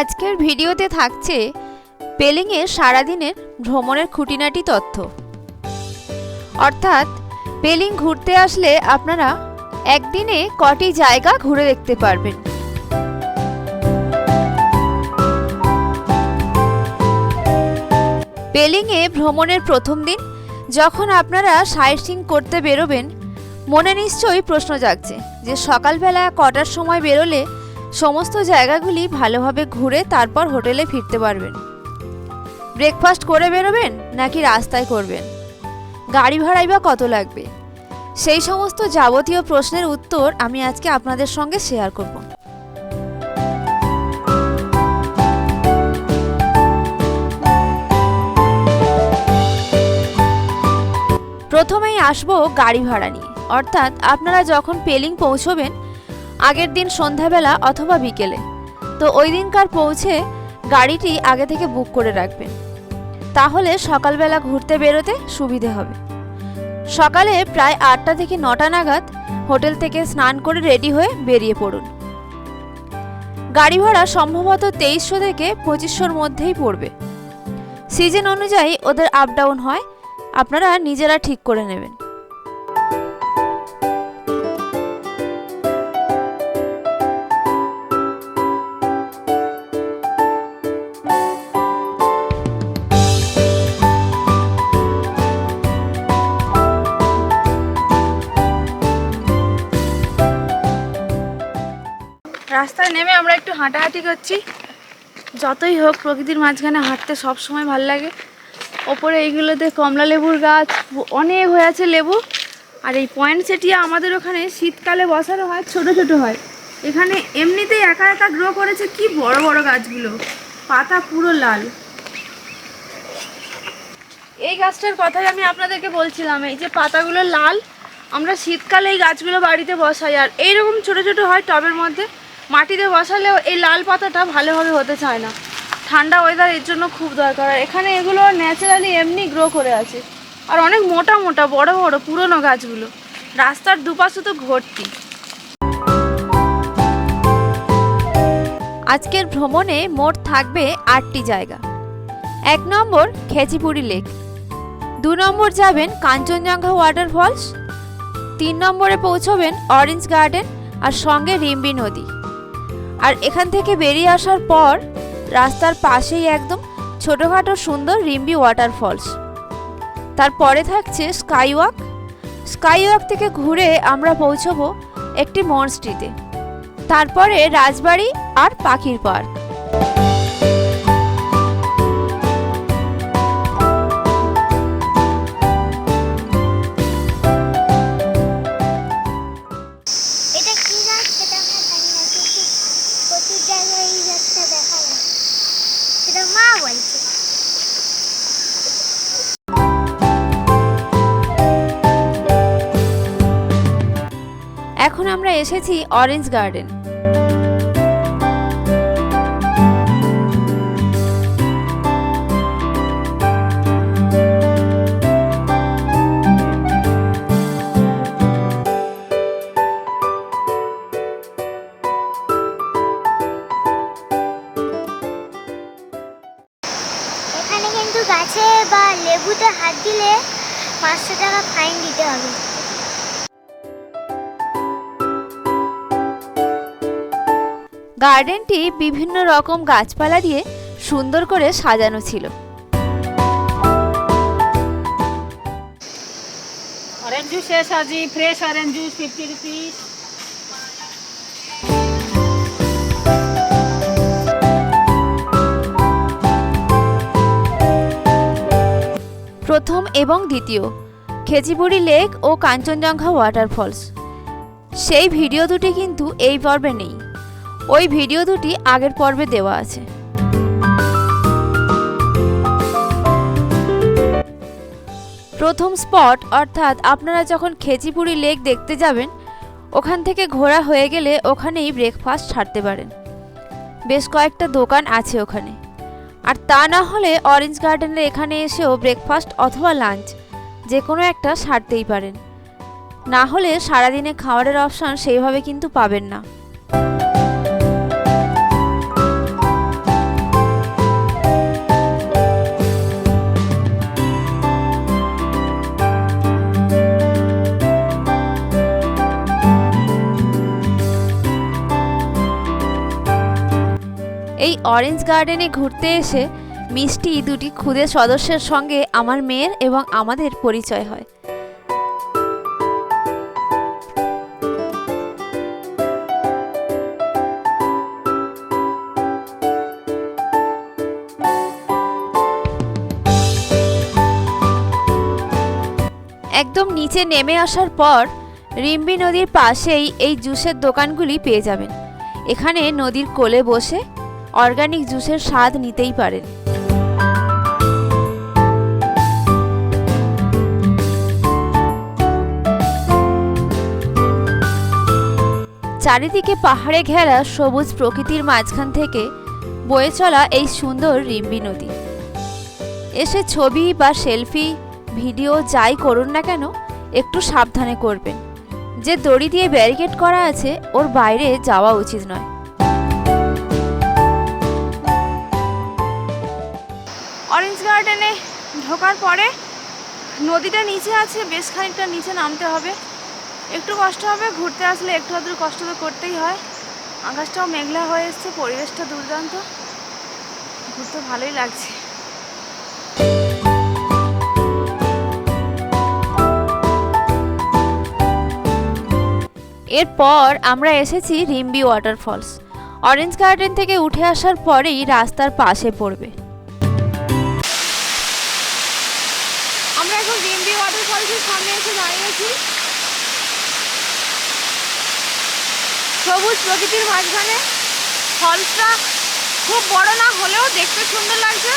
আজকের ভিডিওতে থাকছে পেলিংয়ে সারাদিনের ভ্রমণের খুঁটিনাটি তথ্য। অর্থাৎ, পেলিং ঘুরতে আসলে আপনারা একদিনে কটি জায়গা ঘুরে দেখতে পারবেন। পেলিংয়ে ভ্রমণের প্রথম দিন যখন আপনারা সাইট করতে বেরোবেন, মনে নিশ্চয়ই প্রশ্ন জাগছে যে সকালবেলা কটার সময় বেরোলে সমস্ত জায়গাগুলি ভালোভাবে ঘুরে তারপর হোটেলে ফিরতে পারবেন। ব্রেকফাস্ট করে বেরোবেন নাকি রাস্তায় করবেন? গাড়ি ভাড়াই বা কত লাগবে? সেই সমস্ত যাবতীয় প্রশ্নের উত্তর আমি আজকে আপনাদের সঙ্গে শেয়ার করব। প্রথমেই আসব গাড়ি ভাড়া নিয়ে। অর্থাৎ আপনারা যখন পেলিং পৌঁছবেন আগের দিন সন্ধ্যাবেলা অথবা বিকেলে। তো ওই দিনকার পৌঁছে গাড়িটি আগে থেকে বুক করে রাখবেন। তাহলে সকালবেলা ঘুরতে বেরোতে সুবিধে হবে। সকালে প্রায় আটটা থেকে নটা নাগাদ হোটেল থেকে স্নান করে রেডি হয়ে বেরিয়ে পড়ুন। গাড়ি ভাড়া সম্ভবত তেইশশো থেকে পঁচিশশোর মধ্যেই পড়বে। সিজন অনুযায়ী ওদের আপ ডাউন হয়। আপনারা নিজেরা ঠিক করে নেবেন। রাস্তায় নেমে আমরা একটু হাঁটাহাঁটি করছি। যতই হোক, প্রকৃতির মাঝখানে হাঁটতে সব সময় ভালো লাগে। ওপরে এইগুলোতে কমলা লেবুর গাছ, অনেক হয়ে আছে লেবু। আর এই পয়েন্ট সেটিয়া আমাদের ওখানে শীতকালে বসানো হয়, ছোট ছোট হয়। এখানে এমনিতেই একা একা গ্রো করেছে কি বড় বড় গাছগুলো। পাতা পুরো লাল। এই গাছটার কথাই আমি আপনাদেরকে বলছিলাম, এই যে পাতাগুলো লাল, আমরা শীতকালে এই গাছগুলো বাড়িতে বসাই। আর এইরকম ছোট ছোট হয় টবের মধ্যে। মাটিতে বসালেও এই লাল পাতাটা ভালোভাবে হতে চায় না। ঠান্ডা ওয়েদার এর জন্য খুব দরকার। আর এখানে এগুলো ন্যাচারালি এমনি গ্রো করে আছে। আর অনেক মোটা মোটা, বড় বড়, পুরনো গাছগুলো। রাস্তার দুপাশে তো ভর্তি। আজকের ভ্রমণে মোট থাকবে আটটি জায়গা। এক নম্বর খেচিপুরি লেক। দু নম্বর যাবেন কাঞ্চনজঙ্ঘা ওয়াটারফলস তিন নম্বরে পৌঁছবেন অরেঞ্জ গার্ডেন আর সঙ্গে রিম্বি নদী। আর এখান থেকে বেরিয়ে আসার পর রাস্তার পাশেই একদম ছোটোখাটো সুন্দর রিম্বি ওয়াটারফলস। তারপরে থাকছে স্কাইওয়াক। স্কাইওয়াক থেকে ঘুরে আমরা পৌঁছব একটি মনস্ট্রিতে তারপরে রাজবাড়ি আর পাখির পার্ক। এসেছি অরেঞ্জ গার্ডেন। গার্ডেনটি বিভিন্ন রকম গাছপালা দিয়ে সুন্দর করে সাজানো ছিল। অরেঞ্জ শেষ আজি ফ্রেশ প্রথম এবং দ্বিতীয় খেজিবুড়ি লেক ও কাঞ্চনজঙ্ঘা ওয়াটারফলস। সেই ভিডিও দুটি কিন্তু এই পর্বে নেই। ওই ভিডিও দুটি আগের পর্বে দেওয়া আছে। প্রথম স্পট, অর্থাৎ আপনারা যখন খেচিপুরি লেক দেখতে যাবেন, ওখান থেকে ঘোরা হয়ে গেলে ওখানেই ব্রেকফাস্ট ছাড়তে পারেন। বেশ কয়েকটা দোকান আছে ওখানে। আর তা না হলে অরেঞ্জ গার্ডেনের এখানে এসেও ব্রেকফাস্ট অথবা লাঞ্চ যে কোনো একটা সারতেই পারেন। না হলে সারাদিনে খাবারের অপশান সেইভাবে কিন্তু পাবেন না। অরেঞ্জ গার্ডেনে ঘুরতে এসে মিষ্টি দুটি ক্ষুদে সদস্যের সঙ্গে আমার মেয়ের এবং আমাদের পরিচয় হয়। একদম নিচে নেমে আসার পর রিম্বি নদীর পাশেই এই জুসের দোকানগুলি পেয়ে যাবেন। এখানে নদীর কোলে বসে অর্গানিক জুসের স্বাদ নিতেই পারেন। চারিদিকে পাহাড়ে ঘেরা সবুজ প্রকৃতির মাঝখান থেকে বয়ে চলা এই সুন্দর রিম্বি নদী। এসে ছবি বা সেলফি, ভিডিও যাই করুন না কেন, একটু সাবধানে করবেন। যে দড়ি দিয়ে ব্যারিকেড করা আছে, ওর বাইরে যাওয়া উচিত নয়। ঢোকার পরে নদীটা নিচে আছে, বেশ খানিকটা নিচে নামতে হবে। একটু কষ্ট হবে, ঘুরতে আসলে একটু আধটু কষ্ট তো করতেই হয়। আকাশটাও মেঘলা হয়ে এসছে, পরিবেশটা দুর্দান্ত। ঘুরতে ভালোই লাগছে। এরপর আমরা এসেছি রিম্বি ওয়াটারফলস। অরেঞ্জ গার্ডেন থেকে উঠে আসার পরেই রাস্তার পাশে পড়বে আমরা এখন রিম্বি ওয়াটারফলসের সামনে এসে দাঁড়িয়েছি সবুজ প্রকৃতির মাঝখানে ফলসটা খুব বড় না হলেও দেখতে সুন্দর লাগছে।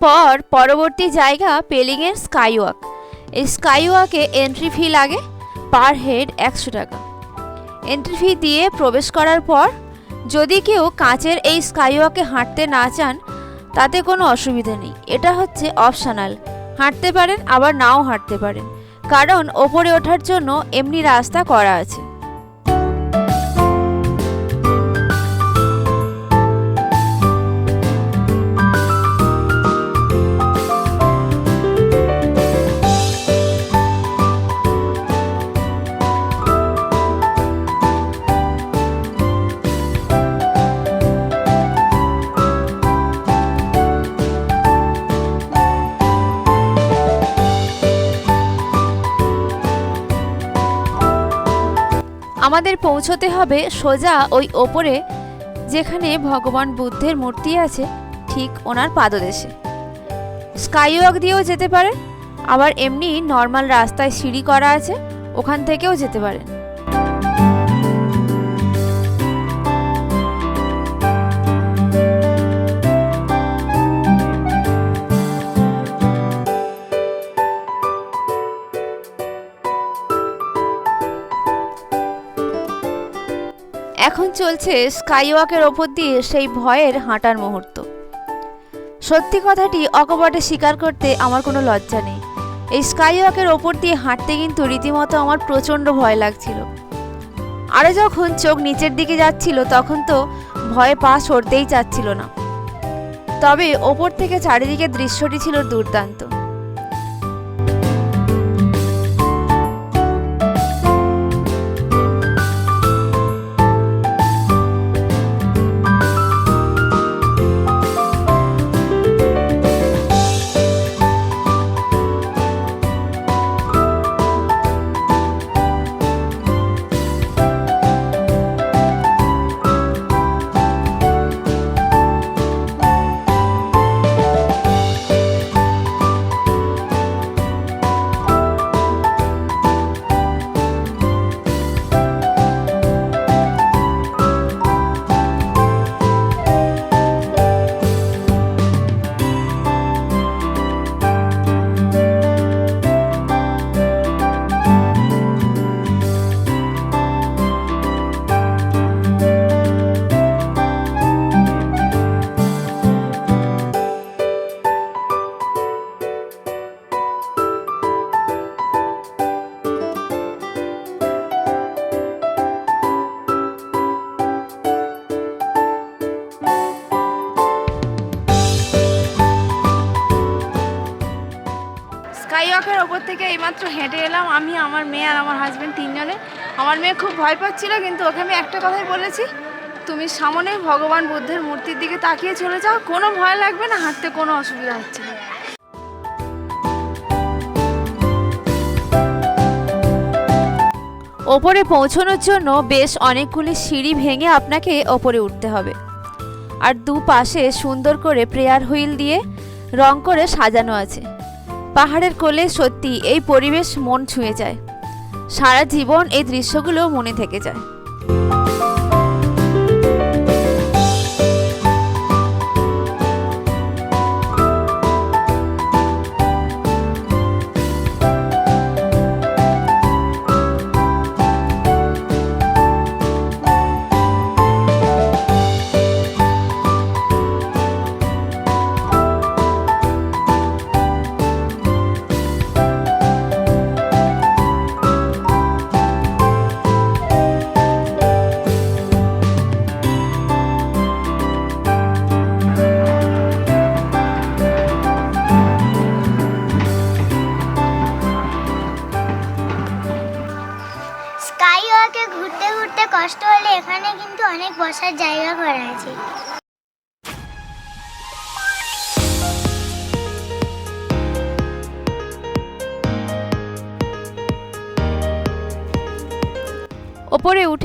এরপর পরবর্তী জায়গা পেলিংয়ের স্কাই ওয়াক এই স্কাই ওয়াকে এন্ট্রি ফি লাগে পার হেড একশো টাকা। এন্ট্রি ফি দিয়ে প্রবেশ করার পর যদি কেউ কাঁচের এই স্কাই ওয়াকে হাঁটতে না চান, তাতে কোনো অসুবিধা নেই। এটা হচ্ছে অপশনাল হাঁটতে পারেন, আবার নাও হাঁটতে পারেন। কারণ ওপরে ওঠার জন্য এমনি রাস্তা করা আছে। আমাদের পৌঁছতে হবে সোজা ওই ওপরে, যেখানে ভগবান বুদ্ধের মূর্তি আছে, ঠিক ওনার পাদদেশে। স্কাই ওয়াক দিয়েও যেতে পারেন আবার এমনি নর্মাল রাস্তায় সিঁড়ি করা আছে, ওখান থেকেও যেতে পারেন চলছে স্কাই ওয়াকের ওপর দিয়ে সেই ভয়ের হাঁটার মুহূর্ত। সত্যি কথাটি অকপটে স্বীকার করতে আমার কোনো লজ্জা নেই। এই স্কাই ওয়াকের ওপর দিয়ে হাঁটতে কিন্তু রীতিমতো আমার প্রচণ্ড ভয় লাগছিল। আরও যখন চোখ নিচের দিকে যাচ্ছিল তখন তো ভয়ে পা সরতেই চাচ্ছিল না। তবে ওপর থেকে চারিদিকে দৃশ্যটি ছিল দুর্দান্ত। থেকে এইমাত্র হেঁটে এলাম। আমি, আমার মেয়ে আর আমার হাজব্যান্ড তিনজনে। আমার মেয়ে খুব ভয় পাচ্ছিল, কিন্তু ওকে আমি একটা কথাই বলেছি। তুমি সামনে ভগবান বুদ্ধের মূর্তির দিকে তাকিয়ে চলে যাও। কোনো ভয় লাগবে না, হাঁটতে কোনো অসুবিধা হচ্ছে না। ওপরে পৌঁছানোর জন্য বেশ অনেকগুলি সিঁড়ি ভেঙে আপনাকে ওপরে উঠতে হবে। আর দুপাশে সুন্দর করে প্রেয়ার হুইল দিয়ে রং করে সাজানো আছে। পাহাড়ের কোলে সত্যি এই পরিবেশ মন ছুঁয়ে যায়। সারা জীবন এই দৃশ্যগুলো মনে থেকে যায়।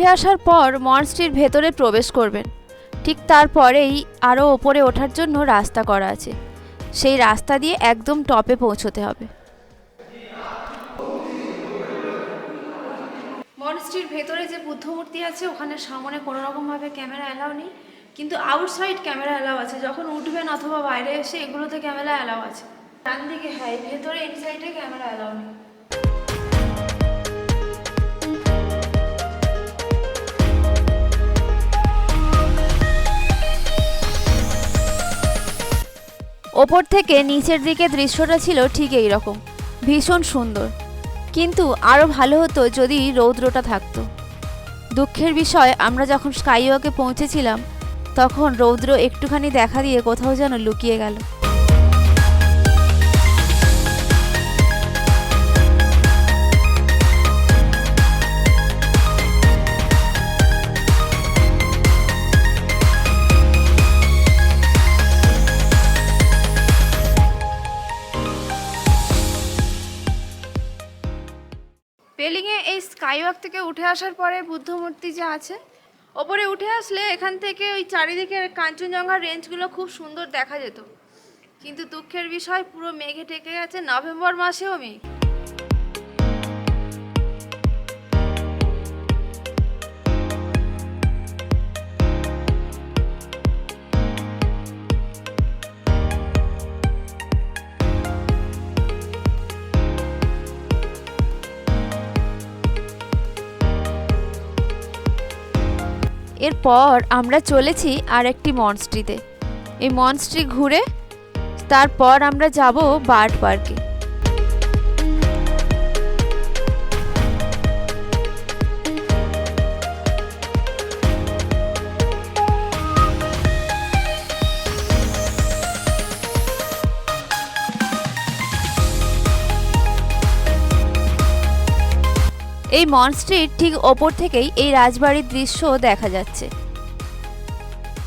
উঠে আসার পর মনস্ট্রির ভেতরে প্রবেশ করবেন। ঠিক তারপরেই আরও ওপরে ওঠার জন্য রাস্তা করা আছে। সেই রাস্তা দিয়ে একদম টপে পৌঁছতে হবে। মনস্ট্রির ভেতরে যে বুদ্ধ মূর্তি আছে, ওখানে সামনে কোনো রকমভাবে ক্যামেরা অ্যালাউ নেই। কিন্তু আউটসাইড ক্যামেরা অ্যালাউ আছে। যখন উঠবেন অথবা বাইরে এসে এগুলোতে ক্যামেরা অ্যালাউ আছে। ডান দিকে হ্যাঁ ভেতরে ইনসাইডে ক্যামেরা অ্যালাউ নেই। ওপর থেকে নিচের দিকে দৃশ্যটা ছিল ঠিক এই রকম। ভীষণ সুন্দর। কিন্তু আরও ভালো হতো যদি রৌদ্রটা থাকতো। দুঃখের বিষয়, আমরা যখন স্কাইওয়াকে পৌঁছেছিলাম, তখন রৌদ্র একটুখানি দেখা দিয়ে কোথাও যেন লুকিয়ে গেল। এই স্কাইওয়াক থেকে উঠে আসার পরে বুদ্ধ মূর্তি যে আছে, ওপরে উঠে আসলে এখান থেকে ওই চারিদিকে কাঞ্চনজঙ্ঘার রেঞ্জগুলো খুব সুন্দর দেখা যেত। কিন্তু দুঃখের বিষয়, পুরো মেঘে ঢেকে গেছে নভেম্বর মাসেও মেঘ। এরপর আমরা চলেছি আর একটি মনস্ট্রিতে এই মনস্ট্রি ঘুরে তারপর আমরা যাব বার্ড পার্কে। এই মনস্ট্রির ঠিক ওপর থেকেই এই রাজবাড়ির দৃশ্য দেখা যাচ্ছে।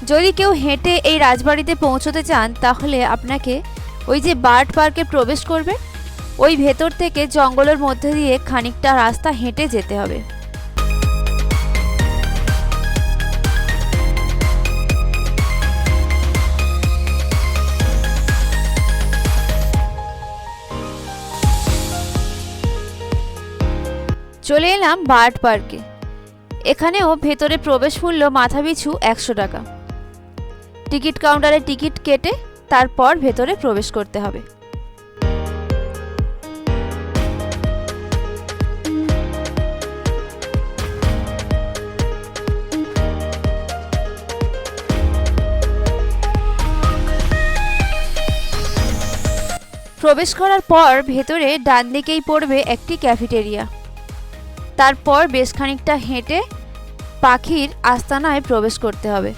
যদি কেউ হেঁটে এই রাজবাড়িতে পৌঁছতে চান, তাহলে আপনাকে ওই যে বার্ড পার্কে প্রবেশ করবে। ওই ভেতর থেকে জঙ্গলের মধ্যে দিয়ে খানিকটা রাস্তা হেঁটে যেতে হবে। চলে এলাম বার্ড পার্কে। এখানেও ভেতরে প্রবেশ মূল্য মাথাপিছু একশো টাকা। টিকিট কাউন্টারে টিকিট কেটে তারপর ভেতরে প্রবেশ করতে হবে। প্রবেশ করার পর ভেতরে ডান দিকেই পড়বে একটি ক্যাফেটেরিয়া। তারপর বেশ খানিকটা হেঁটে পাখির আস্তানায় প্রবেশ করতে হবে।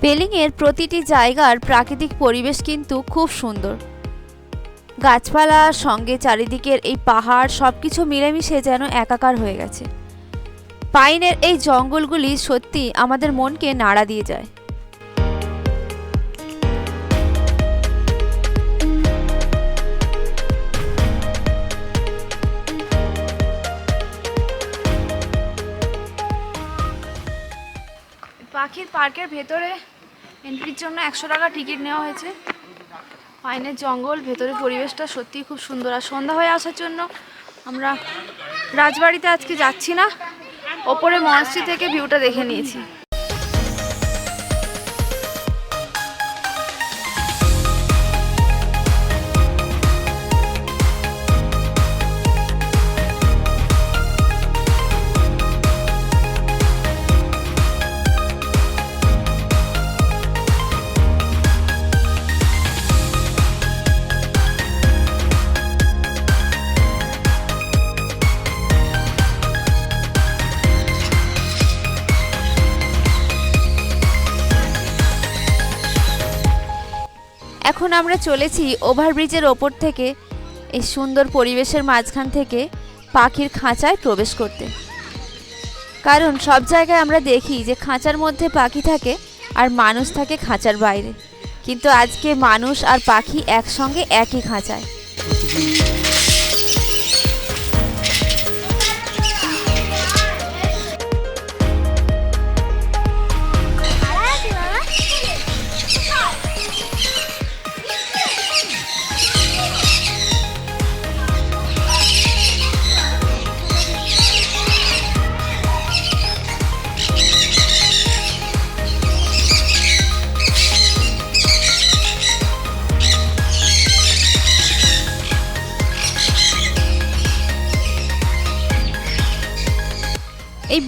পেলিংয়ের প্রতিটি জায়গার প্রাকৃতিক পরিবেশ কিন্তু খুব সুন্দর। গাছপালা, সঙ্গে চারিদিকের এই পাহাড় সব কিছু মিলেমিশে যেন একাকার হয়ে গেছে। পাইনের এই জঙ্গলগুলি সত্যি আমাদের মনকে নাড়া দিয়ে যায়। পাখির পার্কের ভেতরে এন্ট্রির জন্য একশো টাকা টিকিট নেওয়া হয়েছে। পাইনের জঙ্গল ভেতরে পরিবেশটা সত্যিই খুব সুন্দর। আর সন্ধ্যা হয়ে আসার জন্য আমরা রাজবাড়িতে আজকে যাচ্ছি না। ওপরে মনস্ট্রি থেকে ভিউটা দেখে নিয়েছি। এখন আমরা চলেছি ওভারব্রিজের ওপর থেকে এই সুন্দর পরিবেশের মাঝখান থেকে পাখির খাঁচায় প্রবেশ করতে। কারণ সব জায়গায় আমরা দেখি যে খাঁচার মধ্যে পাখি থাকে আর মানুষ থাকে খাঁচার বাইরে। কিন্তু আজকে মানুষ আর পাখি একসঙ্গে একই খাঁচায়।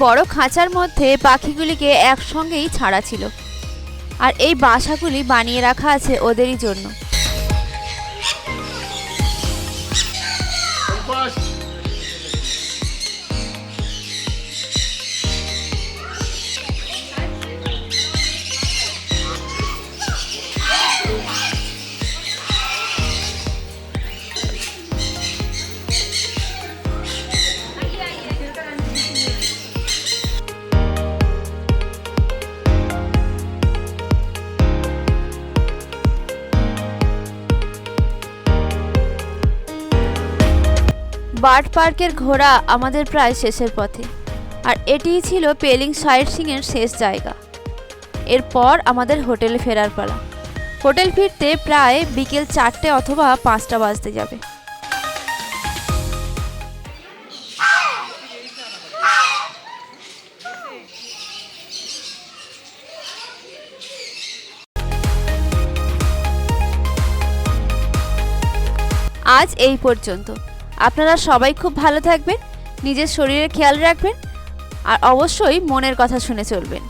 বড় খাঁচার মধ্যে পাখিগুলিকে একসঙ্গেই ছাড়া ছিল। আর এই বাসাগুলি বানিয়ে রাখা আছে ওদেরই জন্য। বার্ড পার্কের ঘোরা আমাদের প্রায় শেষের পথে। আর এটিই ছিল পেলিং সাইট সিংয়ের শেষ জায়গা। এরপর আমাদের হোটেলে ফেরার পালা। হোটেল ফিরতে প্রায় বিকেল চারটে অথবা পাঁচটা বাজতে যাবে। আজ এই পর্যন্ত। আপনারা সবাই খুব ভালো থাকবেন, নিজের শরীরের খেয়াল রাখবেন, আর অবশ্যই মনের কথা শুনে চলবেন।